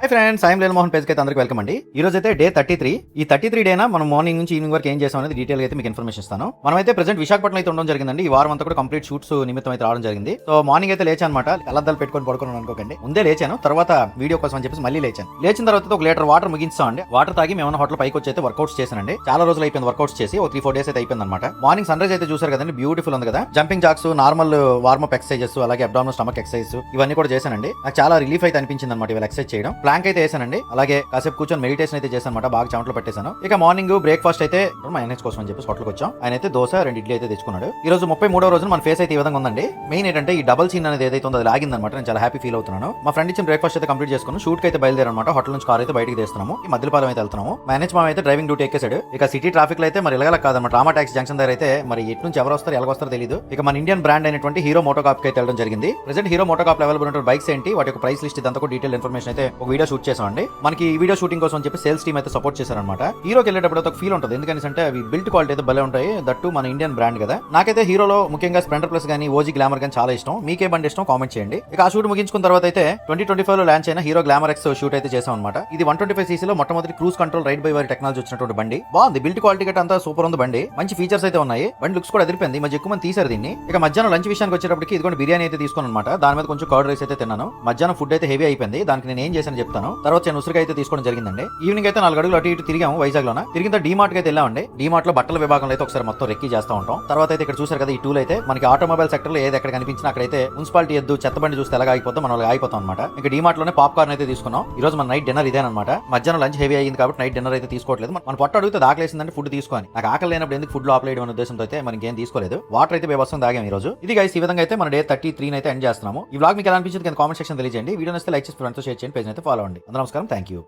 Hi friends I'm లేల్ మోహన్ పేజ్కి అయితే అందరికి వెల్కమ్ అండి. ఈ రోజు అయితే డే థర్టీ త్రీ ఈ థర్టీ త్రీ డేనా మనం మార్నింగ్ నుంచి ఈవినింగ్ వరకు ఏం చేసాం అనేది డీటెయిల్ అయితే మీకు ఇన్ఫర్మేషన్ ఇస్తాను. మనం అయితే ప్రెసెంట్ విశాఖపట్నం అయితే ఉండడం జరిగిందండి. ఈ వారం అంతా కూడా కంప్లీట్ షూట్స్ నిమిత్తం అయితే రావడం జరిగింది. సో మార్నింగ్ అయితే లేచాను అనమాట కళ్ళద్దాలు పెట్టుకొని పడుకున్నాను అనుకోకండి. ముందే లేచాను. తర్వాత వీడియో కోసం అని చెప్పేసి మళ్ళీ లేచాను. లేచిన తర్వాత ఒక లీటర్ వాటర్ ముగించాం అండి వాటర్ తాగి మేము హోటల్ పైకి వచ్చి అయితే వర్కౌట్స్ చేశానండి. చాలా రోజులు అయిపోయింది వర్కౌట్స్ చేసి ఒక త్రీ ఫోర్ డేస్ అయితే అయిపోయింది అనమాట మార్నింగ్ సన్ రైజ్ అయితే చూసారు కదండి. బ్యూటిఫుల్ ఉంది కదా. Jumping jacks normal warm up exercises అలాగే అబ్డామినల్ స్టమక్ ఎక్సర్సైజ్ ఇవన్నీ కూడా చేశానండి. నాకు చాలా రిలీఫ్ అయితే అనిపించింది అనమాట ఇవాళ ఎక్సర్సైజ్ చేయడం. ప్లాంక్ అయితే వేసానండి. అలాగే కాసేపు కూర్చొని మెడిటేషన్ అయితే చేశాను అనమాట బాగా చెమటలో పెట్టేశాను. ఇక మార్నింగ్ బ్రేక్ఫాస్ట్ అయితే మా ఎన్హెచ్ కోసం అని చెప్పి హోటల్కి వచ్చాం. ఆయన అయితే దోశ రెండు ఇడ్లీ అయితే తెచ్చుకున్నాడు. ఈ రోజు ముప్పై మూడో రోజు మన ఫేస్ అయితే ఈ విధంగా ఉందండి. మెయిన్ ఏంటంటే ఈ డబల్ సీన్ అనేది ఏదైతే ఉందో అది లాగింది అనమాట నేను చాలా హ్యాపీ ఫీల్ అవుతున్నాను. మా ఫ్రెండ్ ఇచ్చిన బ్రేక్ఫాస్ట్ అయితే కంప్లీట్ చేసుకున్నాను షూట్ అయితే బయలుదేరారు అనమాట హోటల్ నుంచి కార్ అయితే బయటకి తీస్తున్నాము. ఈ మధ్యపాలెం అయితే వెళ్తున్నాము. మేనేజ్ మా అయితే డ్రైవింగ్ డ్యూటీ ఎక్కేసాడు ఇక సిటీ ట్రాఫిక్లో అయితే మరి ఎలాగల కాదన్నమాట. రామా ట్యాక్స్ జంక్షన్ దగ్గర అయితే మరి ఎటు నుంచి ఎవరు వస్తారు ఎలా వస్తారో తెలియదు ఇక మన ఇండియన్ బ్రాండ్ అయినటువంటి హీరో మోటోకాప్కి అయితే వెళ్ళడం జరిగింది. ప్రెసెంట్ హీరో మోటోకాప్ అవైలబుల్ ఉన్న బైక్స్ ఏంటి? వాటి యొక్క ప్రైస్ లిస్ట్ ఇదంతా కూడా డీటెయిల్ ఇన్ఫర్మేషన్ అయితే ఒక వీడియో షూట్ చేసామండి మనకి ఈ వీడియో షూటింగ్ కోసం చెప్పి సేల్స్ టీమ్ అయితే సపోర్ట్ చేశారనమాట హీరోకి వెళ్ళేటప్పుడు ఒక ఫీల్ ఉంటుంది. ఎందుకంటే అంటే అవి బిల్ట్ క్వాలిటీ అయితే భలే ఉంటాయి. దట్టు మన ఇండియన్ బ్రాండ్ కదా. నాకైతే హీరోలో ముఖ్యంగా స్ప్లెండర్ ప్లస్ కానీ ఓజీ గ్లామర్ కానీ చాలా ఇష్టం. మీకే బండి ఇష్టం కామెంట్ చేయండి. ఇక ఆ షూట్ ముగించుకున్న తర్వాత అయితే ట్వంటీ ట్వంటీ ఫైవ్లో లాంచ్ అయిన హీరో గ్లామర్ ఎక్స్ షూట్ అయితే చేసాం అనమాట ఇది వన్ ట్వంటీ ఫైవ్ సీసీలో మొట్టమొదటి క్రూజ్ కంట్రోల్ రైడ్ బై వారి టెక్నాలజీ వచ్చినటువంటి బండి. బాగుంది. బిల్ట్ క్వాలిటీ గట్రా అంతా సూపర్ ఉంది బండి. మంచి ఫీచర్స్ అయితే ఉన్నాయి. బండి లుక్స్ కూడా ఎదిరిపోయింది మధ్య ఎక్కువ మంది తీసారు దీన్ని. ఇక మధ్యాహ్నం లంచ్ విషయానికి వచ్చేటప్పటికి కూడా బిర్యానీ అయితే తీసుకున్నాను అనమాట దాని మీద కొంచెం కర్డ్ రైస్ అయితే తిన్నాను. మధ్యాహ్నం ఫుడ్ అయితే హెవీ అయిపోయింది. దానికి నేను ఏం చేశాను చెప్తాను. తర్వాత నేను ఉసిరిగా అయితే తీసుకోవడం జరిగిందండి. ఈవినింగ్ అయితే నాలుగు అడుగులు అటు ఇటు తిరిగాము వైజాగ్ లోన తిరిగిన తర్వాత డీమార్ట్ అయితే వెళ్ళామండి డీమార్ట్లో బట్టల విభాగంలో అయితే ఒకసారి మొత్తం రెక్కి చేస్తూ ఉంటాం. తర్వాత అయితే ఇక్కడ చూసారు కదా ఈ టూల్ అయితే. మనకి ఆటోమొబైల్ సెక్టర్లో ఏది ఎక్కడ కనిపించినా అక్కడైతే మున్సిపాలిటీ ఎద్దు చెత్తబండి చూస్తే ఎలాగ అయిపోతాం మనం ఆగిపోతాం అయిపోతాం అనమాట ఇంకా డీమార్ట్లోనే పాప్కార్న్ అయితే తీసుకున్నాం. ఈ రోజు మన నైట్ డిన్నర్ ఇదేనమాట మధ్యాహ్నం లంచ్ హెవీ అయ్యింది కాబట్టి నైట్ డిన్నర్ అయితే తీసుకోవట్లేదు. మన పొట్ట అడిగితే ఆకలేసిందంటే ఫుడ్ తీసుకోని నాకు ఆకలి లేనప్పుడు ఎందుకు ఫుడ్లో ఆపలేయడం అనే ఉద్దేశంతో అయితే మనకి ఏం తీసుకోలేదు. వాటర్ అయితే బేబస్తం తాగాం ఈ రోజు. ఇది గైస్ ఈ విధంగా అయితే మన డే థర్టీ త్రీ అయితే ఎండ్ చేస్తున్నాము. ఈ బ్లాగ్ మీకు ఎలా అనిపించింది కానీ కామెంట్ సెక్షన్ తెలియజేయండి. వీడియో నచ్చితే లైక్ చేసి ఫ్రెండ్స్ షేర్ చేయండి. పేజ్ అయితే ఫాలో అండి. అందరూ నమస్కారం. Thank you